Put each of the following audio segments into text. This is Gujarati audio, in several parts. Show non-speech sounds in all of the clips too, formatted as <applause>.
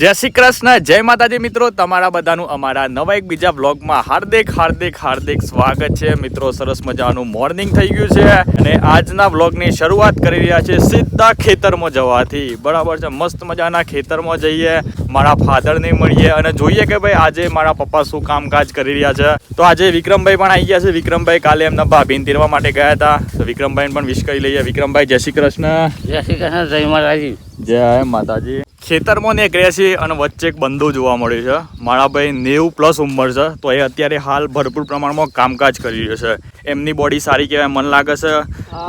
જય શ્રી કૃષ્ણ જય માતાજી મિત્રો. તમારા બધાનું અમારા નવા એક બીજા બ્લોગમાં હાર્દિક હાર્દિક હાર્દિક સ્વાગત છે. મિત્રો સરસ મજાનું મોર્નિંગ થઈ ગયું છે અને આજના બ્લોગની શરૂઆત કરી રહ્યા છે સીધા ખેતરમાં જવાથી. બરાબર છે મસ્ત મજાના ખેતરમાં જઈએ મારા ફાધરને મળીએ અને જોઈએ કે ભાઈ આજે મારા પપ્પા શું કામકાજ કરી રહ્યા છે. તો આજે વિક્રમભાઈ પણ આવી ગયા છે. વિક્રમભાઈ કાલે એમના ભાભીને તીરવા માટે ગયા હતા. તો વિક્રમભાઈને પણ વિશ કરી લઈએ. વિક્રમભાઈ જય શ્રી કૃષ્ણ. જય શ્રી કૃષ્ણ જય માતાજી. જય માતાજી. ખેતરમાં નીકળ્યા છીએ અને વચ્ચે એક બંધુ જોવા મળ્યું છે. મારા ભાઈ નેવું પ્લસ ઉંમર છે તો એ અત્યારે હાલ ભરપૂર પ્રમાણમાં કામકાજ કરી રહ્યો છે. એમની બોડી સારી કહેવાય મન લાગે છે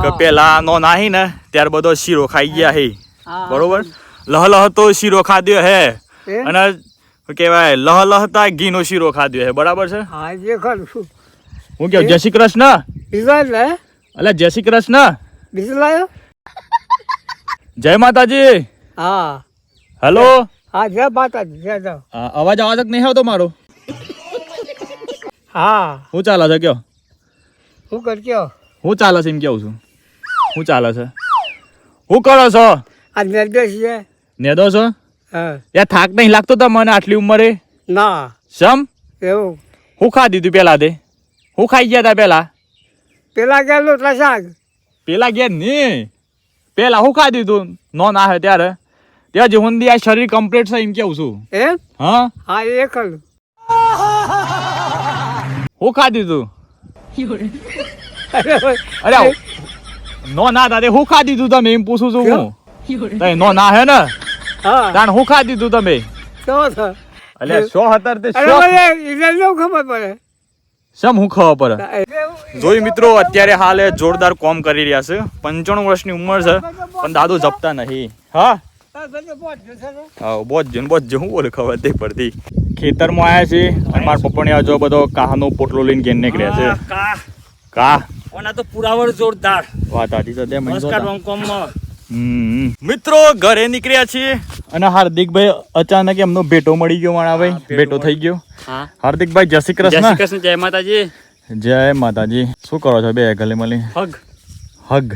કે પેલા નો નાહી ને ત્યાર બધો શીરો ખાઈ ગયા હે. બરોબર? લહ લહ તો શીરો ખાધ્યો હે. અને કેવાય લહ લહતા ઘીનો શીરો ખાધ્યો હે. બરાબર છે? હા જે કરું હું કેવું જય શ્રી કૃષ્ણ. બીજા અલ્યા જય શ્રી કૃષ્ણ. બીજું લાયો? જય માતાજી. હા. હેલો હા જય માતાજી જય જય. અવાજ અવાજ નહીં આવતો મારો? હા. શું ચાલે છે કયો? હું કર કયો? હું ચાલે છે એમ કેવું છું? શું ચાલે છે? શું કરો છો? આ નેદો છે નેદો છો? હા. યાર થાક નહીં લાગતો તમને આટલી ઉંમરે? ના. સમ એવું. હું ખાધી તું પેલા તે હું ખાઈ ગયા તા પેલા? પેલા ગયા લોટલા શાક પેલા ગયા ને? પેલા હું ખાધી તું? નો ના હે ત્યારે. ત્યાં સુધી આ શરીર કમ્પ્લીટ છે એમ કેવું છું. એ હા? હા એ કરું હું ખાધી તું? અરે નો ના તારે હું ખાધી તું તમે એમ પૂછું છું હું. નો ના હે ને? તાણ હું ખાધી તું તમે? એટલે શો હતર તે શું? ખબર પડે? સમ હું ખબર પડે? જોઈ મિત્રો અત્યારે હાલ જોરદાર કોમ કરી રહ્યા છે. પંચાણું વર્ષની ઉંમર છે પણ દાદુ જપતા નહીં. હા? હા બોજ જો બોજ હું બોલે ખબર નહીં પડતી. ખેતરમાં આવ્યા છે અને મારા પપ્પાને ને જો બધો કાહનો પોટલો લઈને ઘેર નીકળ્યા છે. કા કા ઓના તો પુરાવર જોરદાર. વાત આથી તો દે. મિત્રો ઘરે નીકળ્યા છીએ. અને હાર્દિકભાઈ અચાનક એમનો ભેટો મળી ગયો મારા ભાઈ. ભેટો થઈ ગયો. હાર્દિકભાઈ જય શ્રી જય કૃષ્ણ કૃષ્ણ જય માતાજી. જય માતાજી. શું કરો છો બે ગલે મળી હગ. હગ.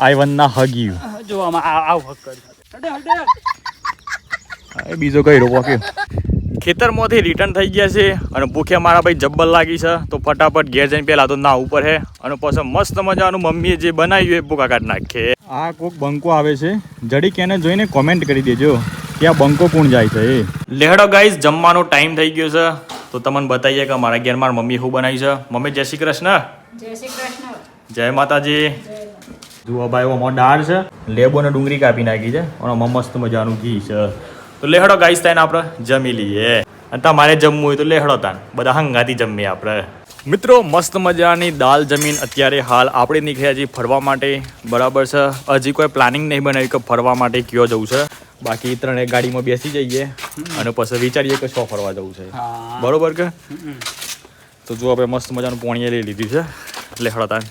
આઈ વન ના હગ યુ જો આવ હગ એ બીજો કઈ રોપો કે. ખેતરમાંથી રિટર્ન થઈ ગયા છે અને ભૂખ્યા મારા ભાઈ જબ્બલ લાગી છે. તો ફટાફટ ઘેર જઈને પેલા તો ના ઉપર હે. અને પછી મસ્ત મજાનું મમ્મીએ જે બનાવ્યું એ ભૂકા કાઢ નાખે. આ કોક બંકો આવે છે. જડી કેને જોઈને કોમેન્ટ કરી દેજો કે આ બંકો કોણ જાય છે એ. લેહડો ગાઈઝ જમવાનો ટાઈમ થઈ ગયો છે. તો તમને બતાવીએ કે મારા ઘેર મારા મમ્મી શું બનાવી છે. મમ્મી જય શ્રી કૃષ્ણ. જય શ્રી કૃષ્ણ. જય માતાજી. જુઓ ભાઈ ઓમાં દાળ છે. લેબો ને ડુંગળી કાપી નાખી છે. અને મસ્ત મજાનું ઘી છે. તો લેહડો ગાઈસ ને આપણે જમી લઈએ. અને તમારે જમવું હોય તો લેહડો તાન. બધા હંગાથી જમીએ આપણે. મિત્રો મસ્ત મજાની દાલ જમીન અત્યારે હાલ આપણે નીકળ્યા છીએ ફરવા માટે. બરાબર છે. હજી કોઈ પ્લાનિંગ નહીં બનાવ્યું કે ફરવા માટે કયો જવું છે. બાકી ત્રણે ગાડીમાં બેસી જઈએ. અને પછી વિચારીએ કે શું ફરવા જવું છે. બરોબર કે? તો જો આપણે મસ્ત મજાનું પોણીએ લઈ લીધું છે. લેહડો તાન.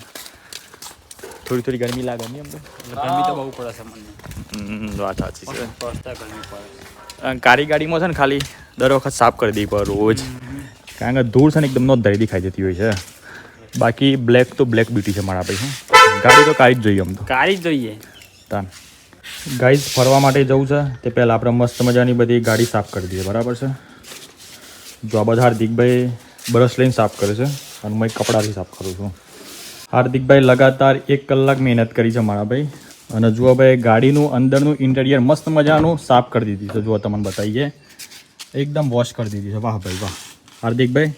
થોડી થોડી ગરમી લાગે નહીં અમને ગરમી તો બહુ પડે છે મને. વાત સાચી છે. કાળી ગાડીમાં છે ને ખાલી દર વખત સાફ કરી દઈ પર રોજ. કારણ કે ધૂળ છે ને એકદમ નો ધરી દેખાઈ જતી હોય છે. બાકી બ્લેક તો બ્લેક બ્યુટી છે મારા પૈસા ગાડી તો કાળી જ જોઈએ આમ તો. કાળી જ જોઈએ. તાન. ગાઈઝ ફરવા માટે જવું છે તે પહેલાં આપણે મસ્ત મજાની બધી ગાડી સાફ કરી દઈએ બરાબર છે? જો આ બધા હાર્દિકભાઈ બ્રશ લઈને સાફ કરે છે અને હું એક કપડાથી સાફ કરું છું. હાર્દિકભાઈ લગાતાર એક કલાક મહેનત કરી છે મારા ભાઈ. અને જુઓ ભાઈ ગાડીનું અંદરનું ઇન્ટેરિયર મસ્ત મજાનું સાફ કરી દીધી છે. જુઓ તમને બતાવીએ. એકદમ વોશ કરી દીધી છે. વાહ ભાઈ વાહ. હાર્દિકભાઈ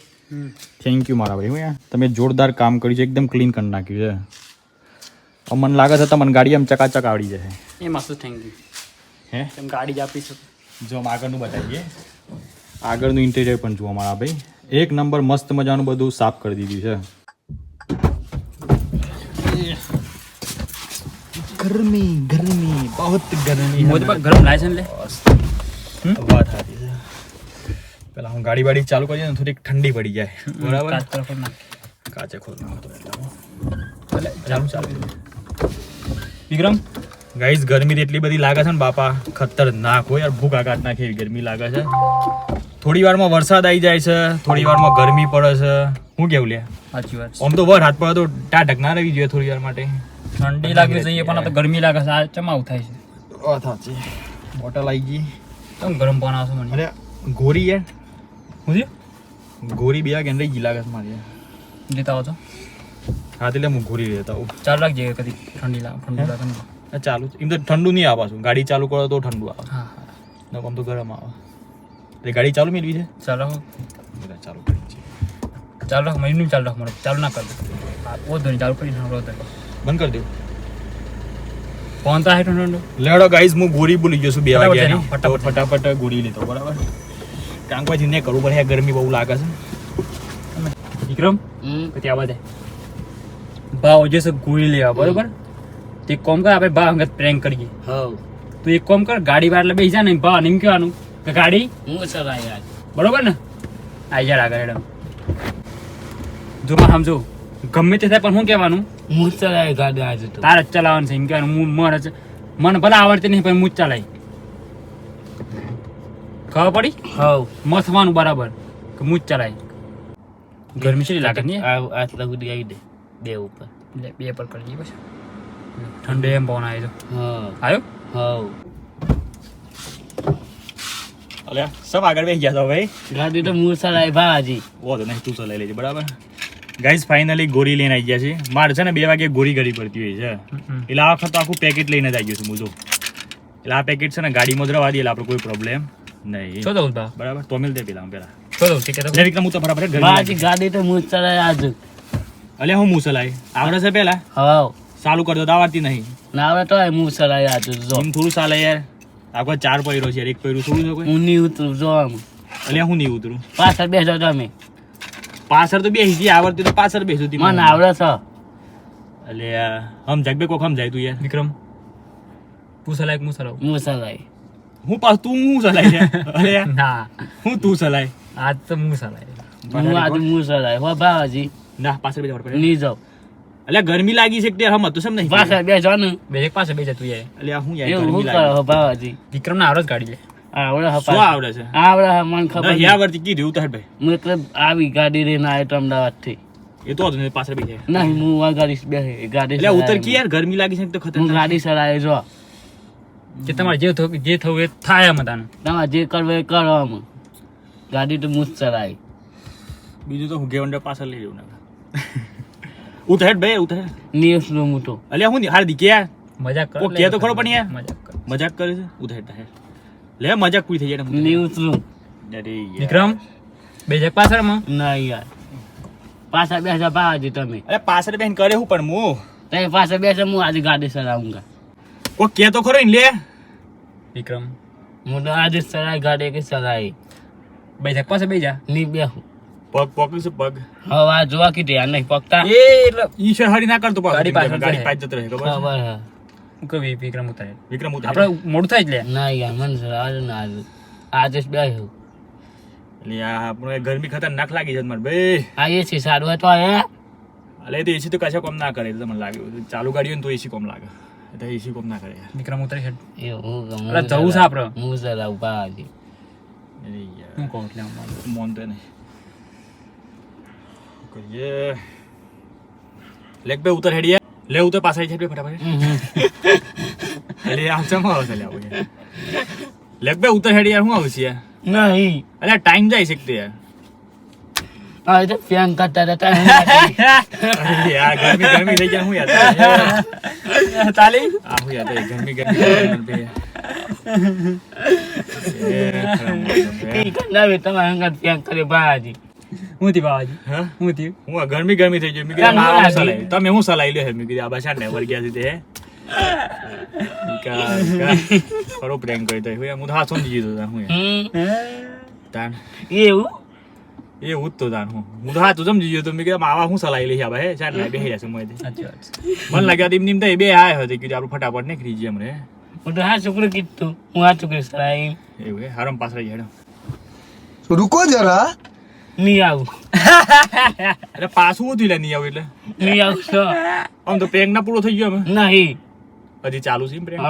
થેન્ક યુ મારા ભાઈ. હું તમે જોરદાર કામ કર્યું છે. એકદમ ક્લીન કરી નાખ્યું છે. મને લાગે છે તમને ગાડી આમ ચકાચક આવડી જશે. એમાં શું થેન્ક યુ હે? તેમ ગાડી જ આપી શકો. જો આમ આગળનું બતાવીએ. આગળનું ઇન્ટેરિયર પણ જુઓ મારા ભાઈ. એક નંબર મસ્ત મજાનું બધું સાફ કરી દીધું છે. ગરમી ગરમી बहुत ગરમી. मुझे पास ગરમ लाइसेंस ले ને વાત સાચી છે. પેલા હું ગાડી વાડી ચાલુ કરીએ ને થોડીક ઠંડી પડી જાય. બરાબર? કાચ હતું એટલે ચાલુ ચાલુ વિક્રમ ગાઈસ ગરમી એટલી બધી લાગે છે ને બાપા. ખતરનાક હોય યાર ભૂખ આઘાત નાખે એવી ગરમી લાગે છે. થોડી વારમાં વરસાદ આવી જાય છે થોડી વારમાં ગરમી પડે છે. હું કેવું લે? સાચી વાત આમ તો વર હાથ પડે તો ટા ઢકના રહેવી જોઈએ થોડી વાર માટે. ઠંડી લાગવી જોઈએ પણ તો ગરમી લાગે છે. આ ચમાવું થાય છે. વાત સાચી. બોટલ આવી ગઈ. કેમ ગરમ પાણી આવશે મને? અરે ગોરી યાર હું ગોરી બે રહી ગઈ લાગે છે મારી. લેતા આવો છો. હા એટલે હું ગોરી લેતા આવું. ચાલ રાખજે કદી ઠંડી લાગે ઠંડી લાગે ને ચાલુ એમ તો ઠંડુ નહીં આવે પાછું. ગાડી ચાલુ કરો તો ઠંડુ આવે. હા હા. નકર તો ગરમ આવે. એટલે ગાડી ચાલુ મેળવી છે? ચાલ. ચાલુ કરી છે. ચાલ રાખ મહિનું ચાલ રાખ મને. ચાલુ ના કર. દો હા ઓ ધોની ચાલુ કરી તો બંધ કરી દઉં ફોન તો હે ઠંડો ઠંડો લેડો ગાઈઝ હું ગોળી બોલી ગયો છું બે તો ફટાફટ. ફટાફટ ગોળી લેતો બરાબર? કારણ કે જીને કરવું પડે ગરમી બહુ લાગે છે. વિક્રમ પછી આવા દે ભાવ જે છે ગોળી લેવા બરોબર? તે કોમ કર આપણે ભાવ અંગત પ્રેન્ક કરીએ. હવ. તો એક કોમ કર ગાડી વાર એટલે બેસી જા ને ભાવ એમ કહેવાનું કે ગાડી હું સર આવી બરોબર ને? આઈ જા આગળ હેડમ. જો માં સમજો ગમે તે થાય પણ શું કહેવાનું? હું ચલાય ગાડી આજે તો. તારે જ ચલાવવાનું છે એમ કહેવાનું. હું મને જ મને ભલે આવડતી નહીં પણ હું જ ચલાવી ખબર પડી? હવ. મથવાનું બરાબર. કે હું જ ચલાવી ગરમી છે લાગે નહીં? આ આટલા સુધી આવી દે. બે ઉપર. એટલે બે પર કરી બસ પછી? ઠંડે એમ પવન આવી છે. હા આવ્યો? હવ. અલ્યા સબ આગળ બેસી ગયા તો ભાઈ? ગાડી તો મૂળ ચલાય ભાજી વાંધો નહીં તું ચલાવી લેજે બરાબર? ગાઈઝ ફાઇનલી ગોરી લઈને આવી ગયા છે. મારે છે ને બે વાગે ગોરી ઘડી પડતી હોય છે. એટલે આ વખત આખું પેકેટ લઈને જ આવી ગયું છું હું જો એટલે આ પેકેટ છે ને ગાડીમાં જ રવા દઈએ એટલે આપણે કોઈ પ્રોબ્લેમ નહીં. દઉં બરાબર? તો મિલ દે પેલા પેલા. શું દઉં ટિકિટ એટલે હું તો બરાબર ગાડી તો હું ચલાય આજ. અલે હું મુસલ આવડે છે પેલા? હા ચાલુ કરતો તો આવડતી નહીં. ના આવે તો હું ચલાય આજ જો. થોડું ચાલે યાર. આપણે ચાર પૈરો છે એક પૈરું થોડું છે કોઈ? હું નહીં ઉતરું જો આમ. અલ્યા હું નહીં ઉતરું. પાછળ બેસો તમે. પાછળ તો બેસી જઈએ આવડતી તો પાછળ બેસું તી મને આવડે છે. એટલે હમ જાગ બે કોક હમ જાય તું યાર. વિક્રમ તું સલાય હું સલાવ હું ચલાય હું પાસ તું હું ચલાય છે? અરે ના. હું તું ચલાય આજ તો હું સલાય હું આજ હું ચલાય હો ભાજી ના પાછળ બેસવા પડે. નહીં જાવ અલ્યા ગરમી લાગી છે કે હમ તો સમ નહીં પાછળ બેસવાનું. ને બે એક પાસે બે તું યાર. એટલે હું યાર ગરમી લાગે હો ભાજી વિક્રમ ના આવડે જ ગાડી લે. આવડે શું આવડે છે? આવડે મને ખબર ના નહીં. કીધું ઉતાર ભાઈ. હું આવી ગાડી લઈને આવ્યો તો અમદાવાદથી. એ તો ને પાછળ બેસી નહીં હું આ ગાડી બેસે ગાડી એટલે ઉતર કી યાર ગરમી લાગી છે તો ખતરનાક ગાડી ચલાવે જો. કે તમારે જે થવું જે થવું એ થાય એમ તાને તમારે જે કરવું એ કરો આમ. ગાડી તો મુજ ચલાવી. બીજું તો હું ગેવંડર પાછળ લઈ જવું ને ઉતર હેડ ભાઈ ઉતર નિયસ નો મોટો. અલ્યા હું હાર દીકે યાર. મજાક કર કે તો ખરો પણ યાર. મજાક કર મજાક કરે છે. ઉતર હેડ હેડ. લે મજાક પૂરી થઈ જાય ને. ન્યુઝનું અરે વિક્રમ બે જા પાછળમાં? ના યાર. પાછળ બેસા ભાજી તમે. અરે પાછળ બેન કરે હું પણ હું. તમે પાછળ બેસે હું આજે ગાડી ચલાવું ઓ કે તો ખરો લે. વિક્રમ. હું તો આજે જ ગાડી કે ચલાવી બે જા પાસે બે જા. નહીં બેહું. પગ પગ છે પગ? હવે આ જોવા કીધે આ નહીં પગતા. એ ઈશ્વર હરી ના કરતો. ગાડી પાછળ ગાડી પાછળ જતો રહે? ખબર હે. હું કહું વિ- વિક્રમ ઉતારે. વિક્રમ ઉતર. આપણે મોડું થાય જ લે ના યાર મને ચલાવે ના આજે આજે જ બેહું એટલે આ આપણે ગરમી ખતરનાક લાગી છે મારે ભાઈ આ એ છે સારું હોય તો હે? અલે એ તો એસી તો કશા કોમ ના કરે એટલે મને લાગે. ચાલુ ગાડી હોય ને તો એસી કોમ લાગે. એ તો એસી કોમ ના કરે યાર. વિક્રમ ઉતારી હેડ એવું હું અરે જવું છે આપણે હું ચલાવું ભાજી અરે યાર. હું કહું એટલે આમ. મોન તો નહીં શું કરીએ? લેગ બે ઉતર હેડીએ લે ઉતર પાછળ છે ફટાફટ અરે આમ ચમ આવશે લે આવું યાર. બે ઉતર હેડી યાર શું આવશે યાર નહીં અરે ટાઈમ જાય છે તે યાર આ તો ફેન કરતા હતા યાર ગરમી ગરમી થઈ જાય હું યાર તાલી આ હું યાર ગરમી ગરમી બે ના તમારે અંગત ફેન કરે ભાજી હું થી બાવાજી? હા? થી હું ગરમી ગરમી થઈ ગઈ. મેં કીધું આરામ સલાઈ તમે હું સલાઈ લ્યો હે? મી કીધું આ બાશા ને વર ગયા છે તે ખરો પ્રેમ કરી તો. હું તો હાથો દીધી તો હું તાન. એવું? એવું જ તો જાણ હું. હું હા તું સમજી ગયો તો. મેં કીધું આવા હું સલાહ લઈશ આવે ચાલ ને બેસી જશે મોય મને લાગ્યા એમ નિમ તો બે આયા હતી કીધું આપણું ફટાફટ નીકળી જઈએ અમને હું? તો હા છોકરો કીધું હું આ છોકરી સલાહ એવું હારમ હરમ પાછળ જડો રૂકો જરા. નહીં આવું અરે પાછું હતું લે નહીં આવું એટલે નહીં આવું આમ તો પ્રેંગ ના પૂરો થઈ ગયો અમે નહીં હજી ચાલુ છે પ્રેંગ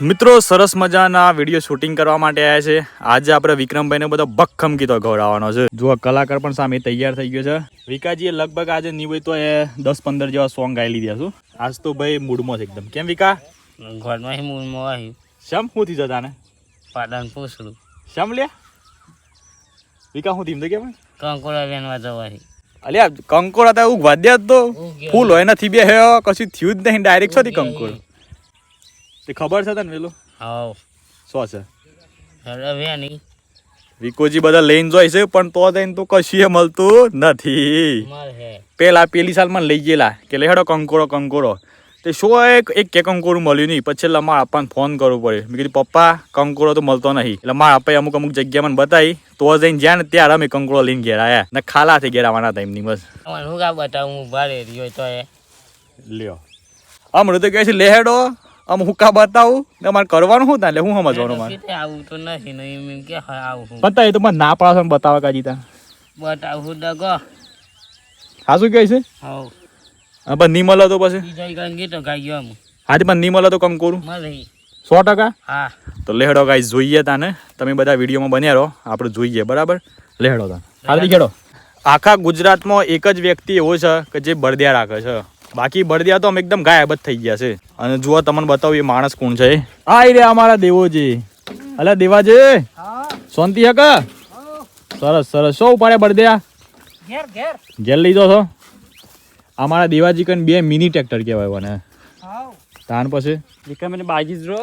મિત્રો સરસ મજાના વીડિયો શૂટિંગ કરવા માટે આવ્યા છે આજે આપણે વિક્રમભાઈને બધો ભક્કમ ગીતો ગવડાવવાનો છે જો કલાકાર પણ સામે તૈયાર થઈ ગયો છે વિકાજીએ લગભગ આજે નહીં હોય તો એ દસ પંદર જેવા સોંગ ગાઈ લીધા છું આજ તો ભાઈ મૂડમાં છે એકદમ કેમ વિકા ઘરમાં મૂડમાં આવ્યું શમ હું થી જતા ને પાટણ પૂછડું શમ લે વિકા હું ધીમ તો કે કંકોડા લેવા જવાની અલ્યા કંકોડા તો વાદ્યા જ તો. ફૂલ હોય નથી બે હે કશું થયું જ નહીં ડાયરેક્ટ છોથી કંકોડ. તે ખબર છે તને વેલો હા શું છે? હવે વેની વિકોજી બધા લઈને જોઈ છે પણ તો જઈને તો કશું મળતું નથી. પેલા પેલી સાલમાં લઈ ગયેલા કે લે કંકોડો કંકોરો તે શું એક એક કે કંકોરું મળ્યું નહીં. પછી એટલે મારા આપવાને ફોન કરવો પડે. મેં કીધું પપ્પા કંકોરો તો મળતો નહીં. એટલે મારા આપણે અમુક અમુક જગ્યા મને બતાવી. તો જઈને જ્યાં ને ત્યાં અમે કંકોરો લઈને ઘેર આવ્યા ને ખાલાથી ઘેર આવવાના હતા એમની બસ. અમારે હું કા બતાવું હું ભારે રહ્યો તો એ. લ્યો. આમ તો કહે છે લેહેડો આમ હું કા બતાવું? ને મારે કરવાનું શું તા એટલે હું સમજવાનું મારે. આવું તો નથી નહીં. કે આવું બતાવી તો મને ના પાડો બતાવવા બતાવે કાજી તા બતાવું ડગો. હા શું કહે છે? હાવ. હા પણ નહીં મળે તો પછી? હાજી પણ નહીં મળે તો મળે સો ટકા? હા. તો લેહડો ગાઈસ જોઈએ તાને. તમે બધા વિડીયોમાં બન્યા રહો. આપણે જોઈએ બરાબર? લેહડો તાન. હાલથી ખેડો. આખા ગુજરાતમાં એક જ વ્યક્તિ એવો છે કે જે બળદિયા રાખે છે. બાકી બળદિયા તો આમ એકદમ ગાયબ જ થઈ ગયા છે. અને જુઓ તમને બતાવું એ માણસ કોણ છે આ રે અમારા દેવોજી. અલે દેવાજી. શાંતિ હક સરસ સરસ. શું ઉપાડે બળદિયા ઘેર ઘેર. ઘેર લીધો છો. અમારા દેવાજી કન બે મિની ટ્રેક્ટર કહેવાય મને તાન પછી? વિક્રમભાઈ બાજી જો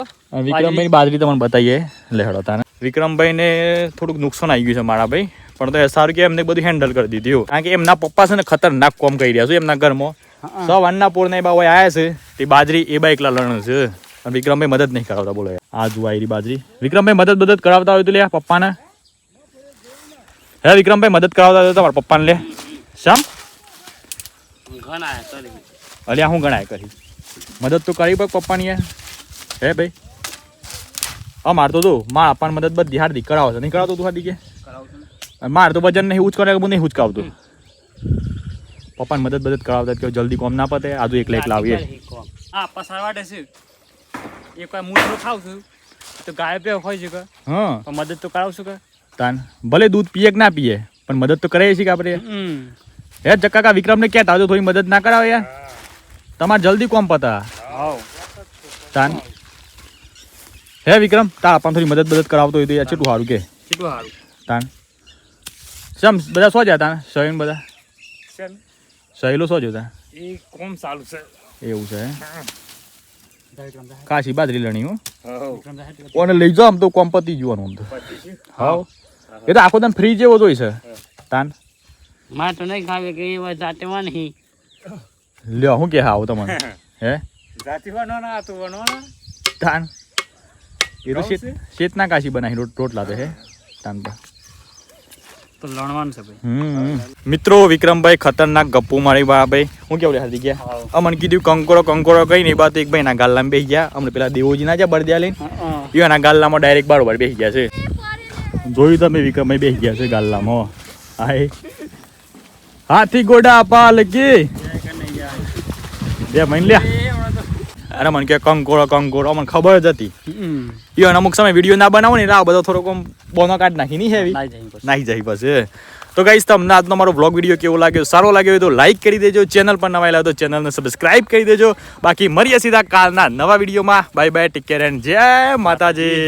વિક્રમભાઈ બાજરી તમને બતાવીએ લેહડો તાને. વિક્રમભાઈને થોડુંક નુકસાન આવી ગયું છે મારા ભાઈ. પણ તો સારું કે એમને બધું હેન્ડલ કરી દીધું. કારણ કે એમના પપ્પા છે ને ખતરનાક કોમ કરી રહ્યા છે એમના ઘરમાં. સૌ પોરના એ બાબા આવ્યા છે. તે બાજરી એ બા એકલા લણ છે. અને વિક્રમભાઈ મદદ નહીં કરાવતા બોલો. આ આવી બાજરી. વિક્રમભાઈ મદદ મદદ કરાવતા હોય તો લે પપ્પાને. હે વિક્રમભાઈ મદદ કરાવતા હોય તમારા પપ્પાને લે. શામ? ઘણા કરી. અલ્યા હું ગણાય કરી? મદદ તો કરી પગ પપ્પાની યાર. હે ભાઈ? હા મારતો તું માં આપવાની મદદ બધી હાર્દિક કરાવો છો નહીં કરાવતો તું હાર્દિક કે માર તો નહીં ઉચ કે નહીં ઉચકાવતું પપ્પાને મદદ મદદ કરાવતા કે જલ્દી કોમ ના પતે. આજુ એકલા એકલા આવીએ. હા પસાર વાટે છે. એક વાર મૂઠો ખાવ છું. તો ગાય પે હોય છે કે? હા. મદદ તો કરાવશું કે? તાન ભલે દૂધ પીએ કે ના પીએ પણ મદદ તો કરે છીએ કે આપણે? હે જક્કા વિક્રમને કે તાજો થોડી મદદ ના કરાવે યાર? તમારે જલ્દી કોમ પતા. તાન. હે વિક્રમ તા આપણને થોડી મદદ મદદ કરાવતો હોય તો યાર કેટલું સારું કે? કેટલું સારું તાન. સમ બધા સો જ્યાં તાન? સહીન બધા? સહેલો સો જોતા એ કોમ સારું છે. એવું છે? કાશી બાજરી લણી હું. કોને લઈ જાઓ આમ તો કોમ પતી જવાનું આમ તો. હા એ તો આખો તને ફ્રી જેવો જોઈ છે. તાન. માં તો નહીં ખાવે કે એ વાત જાતે માં નહીં લ્યો હું કે હાવ તમને? <laughs> હે? જાતિ ના તો બનવાના તાન. એ તો શેત? શેતના કાશી બનાવી રોટલા તો હે તાન તો. તો લણવાનું છે ભાઈ. મિત્રો વિક્રમભાઈ ખતરનાક ગપ્પુ મારી બા ભાઈ. હું કેવું હાર્દિક ગયા અમને કીધું કંકોરો કંકોરો કઈ નહીં બાત એક ભાઈ ના ગાલ્લામાં બેસી ગયા. અમને પેલા દેવોજી ના જ્યાં બળદિયા લઈને એના ગાલ્લામાં ડાયરેક્ટ બારોબાર બેસી ગયા છે. જોયું તમે વિક્રમભાઈ બેસી ગયા છે ગાલ્લામાં હાય. હાથી ગોડા પાલકી બે મહિન લ્યા. અરે મને કે કંકોળો કંકોળો મને ખબર જ હતી. ઈ અને અમુક સમય વીડિયો ના બનાવો ને આ બધો થોડોક બોનો કાઢ નાખી નહીં હેવી? જાય પછી. નાહી જાય બસ તો ગાઈસ તમને આજનો મારો વ્લોગ વીડિયો કેવો લાગ્યો? સારો લાગ્યો હોય તો લાઈક કરી દેજો. ચેનલ પર નવા આવ્યા તો ચેનલને સબસ્ક્રાઇબ કરી દેજો. બાકી મળીએ સીધા કાલના નવા વિડીયોમાં bye bye take care and જય માતાજી.